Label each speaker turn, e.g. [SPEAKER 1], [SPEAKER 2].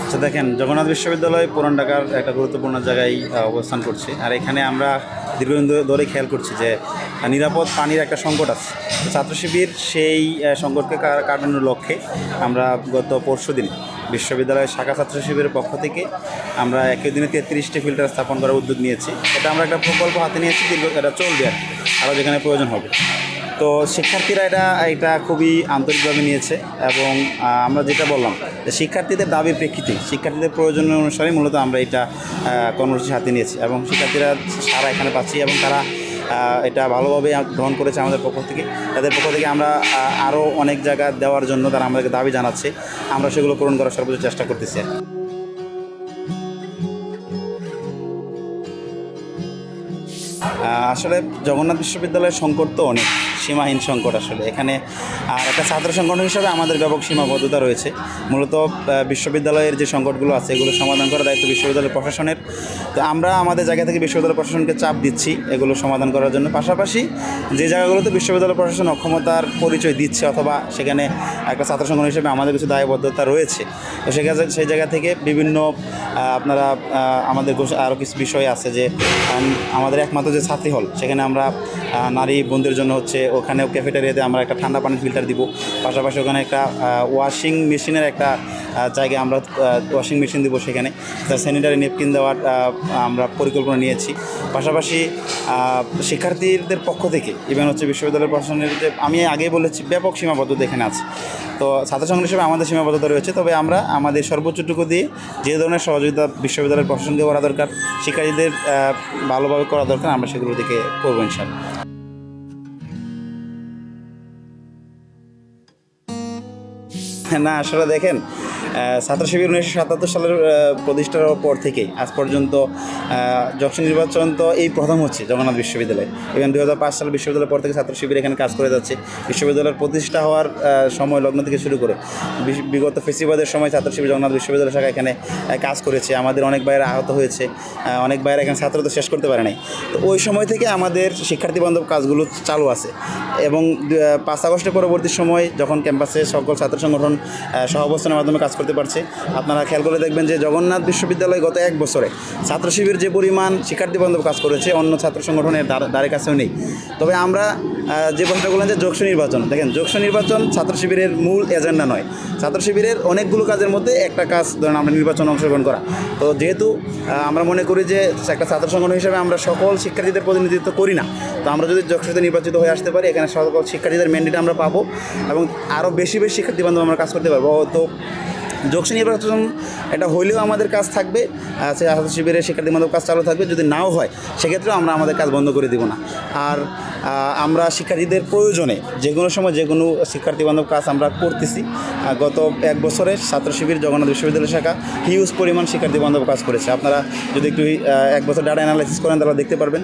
[SPEAKER 1] আচ্ছা দেখেন, জগন্নাথ বিশ্ববিদ্যালয় পুরান ঢাকার একটা গুরুত্বপূর্ণ জায়গায় অবস্থান করছে। আর এখানে আমরা দীর্ঘদিন ধরে- খেয়াল করছি যে নিরাপদ পানির একটা সংকট আছে। ছাত্র শিবির সেই সংকটকে কাটানোর লক্ষ্যে আমরা গত পরশু দিন বিশ্ববিদ্যালয়ের শাখা ছাত্র শিবিরের পক্ষ থেকে আমরা একই দিনে তেত্রিশটি ফিল্টার স্থাপন করার উদ্যোগ নিয়েছি। এটা আমরা একটা প্রকল্প হাতে নিয়েছি, দীর্ঘ এটা চলবে আর। আরও যেখানে প্রয়োজন হবে। তো শিক্ষার্থীরা এটা এটা খুবই আন্তরিকভাবে নিয়েছে এবং আমরা যেটা বললাম শিক্ষার্থীদের দাবির প্রেক্ষিতে শিক্ষার্থীদের প্রয়োজন অনুসারে মূলত আমরা এটা আহ, কর্মসূচি হাতে নিয়েছি এবং শিক্ষার্থীরা সারা এখানে পাচ্ছি এবং তারা এটা ভালোভাবে গ্রহণ করেছে আমাদের পক্ষ থেকে। তাদের পক্ষ থেকে আমরা আরও অনেক জায়গা দেওয়ার জন্য তারা আমাদেরকে দাবি জানাচ্ছে। আমরা সেগুলো পূরণ করার সর্বোচ্চ চেষ্টা করতেছি আসলে জগন্নাথ বিশ্ববিদ্যালয়ের সংকট তো অনেক, সীমাহীন সংকট আসলে। এখানে আর একটা ছাত্র সংগঠন হিসাবে আমাদের ব্যাপক সীমাবদ্ধতা রয়েছে। মূলত বিশ্ববিদ্যালয়ের যে সংকটগুলো আছে, এগুলো সমাধান করার দায়িত্ব বিশ্ববিদ্যালয় প্রশাসনের। তো আমরা আমাদের জায়গা থেকে বিশ্ববিদ্যালয় প্রশাসনকে চাপ দিচ্ছি এগুলো সমাধান করার জন্য। পাশাপাশি যে জায়গাগুলোতে বিশ্ববিদ্যালয় প্রশাসন অক্ষমতার পরিচয় দিচ্ছে অথবা সেখানে একটা ছাত্র সংগঠন হিসেবে আমাদের কিছু দায়বদ্ধতা রয়েছে, তো সেখানে সেই জায়গা থেকে বিভিন্ন আপনারা আমাদের আরও কিছু বিষয় আছে যে আমাদের একমাত্র যে ছাত্রী হল। সেখানে আমরা নারী বন্ধুদের জন্য হচ্ছে ওখানেও ক্যাফেটেরিয়াতে আমরা একটা ঠান্ডা পানির ফিল্টার দিব। পাশাপাশি ওখানে একটা ওয়াশিং মেশিনের একটা জায়গায় আমরা ওয়াশিং মেশিন দিব সেখানে। স্যানিটারি নেপকিন দেওয়ার আমরা পরিকল্পনা নিয়েছি। পাশাপাশি শিক্ষার্থীদের পক্ষ থেকে ইভেন হচ্ছে বিশ্ববিদ্যালয় প্রশাসনের যে, আমি আগেই বলেছি, ব্যাপক সীমাবদ্ধতা এখানে আছে। তো ছাত্র সংগঠন হিসেবে আমাদের সীমাবদ্ধতা রয়েছে, তবে আমরা আমাদের সর্বোচ্চটুকু দিয়ে যে ধরনের সহযোগিতা বিশ্ববিদ্যালয়ের প্রশাসনকে করা দরকার, শিক্ষার্থীদের ভালোভাবে করা দরকার, আমরা সেগুলো দিকে করব ইনশাল্লাহ। না আসলে দেখেন ছাত্র শিবির উনিশশো সাতাত্তর সালের প্রতিষ্ঠার পর থেকেই আজ পর্যন্ত যশোর নির্বাচন তো এই প্রথম হচ্ছে জগন্নাথ বিশ্ববিদ্যালয়। এবং দু হাজার পাঁচ সালে বিশ্ববিদ্যালয়ের পর থেকে ছাত্র শিবির এখানে কাজ করে যাচ্ছে। বিশ্ববিদ্যালয়ের প্রতিষ্ঠা হওয়ার সময় লগ্ন থেকে শুরু করে বিগত ফেসিবাদের সময় ছাত্র শিবির জগন্নাথ বিশ্ববিদ্যালয় শাখা এখানে কাজ করেছে। আমাদের অনেক বাইরে আহত হয়েছে অনেক বাইরে এখানে ছাত্র তো শেষ করতে পারে নাই। তো ওই সময় থেকে আমাদের শিক্ষার্থী বান্ধব কাজগুলো চালু আছে এবং পাঁচ আগস্টের পরবর্তী সময় যখন ক্যাম্পাসে সকল ছাত্র সংগঠন আহ, সহাবস্থানের মাধ্যমে কাজ করতে পারছে। আপনারা খেয়াল করে দেখবেন যে জগন্নাথ বিশ্ববিদ্যালয় গত এক বছরে ছাত্র শিবির যে পরিমাণ শিক্ষার্থী বান্ধব কাজ করেছে, অন্য ছাত্র সংগঠনের দ্বার- কাছেও নেই। তবে আমরা যে প্রশ্নটা বললেন যে যোগসু নির্বাচন, দেখেন যোগসু নির্বাচন ছাত্র শিবিরের মূল এজেন্ডা নয়। ছাত্র শিবিরের অনেকগুলো কাজের মধ্যে একটা কাজ ধরেন আমরা নির্বাচন অংশগ্রহণ করা। তো যেহেতু আমরা মনে করি যে একটা ছাত্র সংগঠন হিসেবে আমরা সকল শিক্ষার্থীদের প্রতিনিধিত্ব করি না, তো আমরা যদি যোগসুতে নির্বাচিত হয়ে আসতে পারি, এখানে সকল শিক্ষার্থীদের ম্যান্ডেট আমরা পাবো এবং আরও বেশি বেশি শিক্ষার্থী বান্ধব আমরা কাজ করতে পারব। তো যোগসী নির্বাচন এটা হইলেও আমাদের কাজ থাকবে সে আহত শিবিরে শিক্ষার্থী বান্ধব কাজ চালু থাকবে, যদি নাও হয়, সেক্ষেত্রেও আমরা আমাদের কাজ বন্ধ করে দিব না। আর আমরা শিক্ষার্থীদের প্রয়োজনে যে কোনো সময় যে কোনো শিক্ষার্থী বান্ধব কাজ আমরা করতেছি। গত এক বছরে ছাত্র শিবির, জগন্নাথ বিশ্ববিদ্যালয় শাখা হিউজ পরিমাণ শিক্ষার্থী বান্ধব কাজ করেছে। আপনারা যদি একটু এক বছর ডাটা অ্যানালাইসিস করেন, তাহলে দেখতে পারবেন।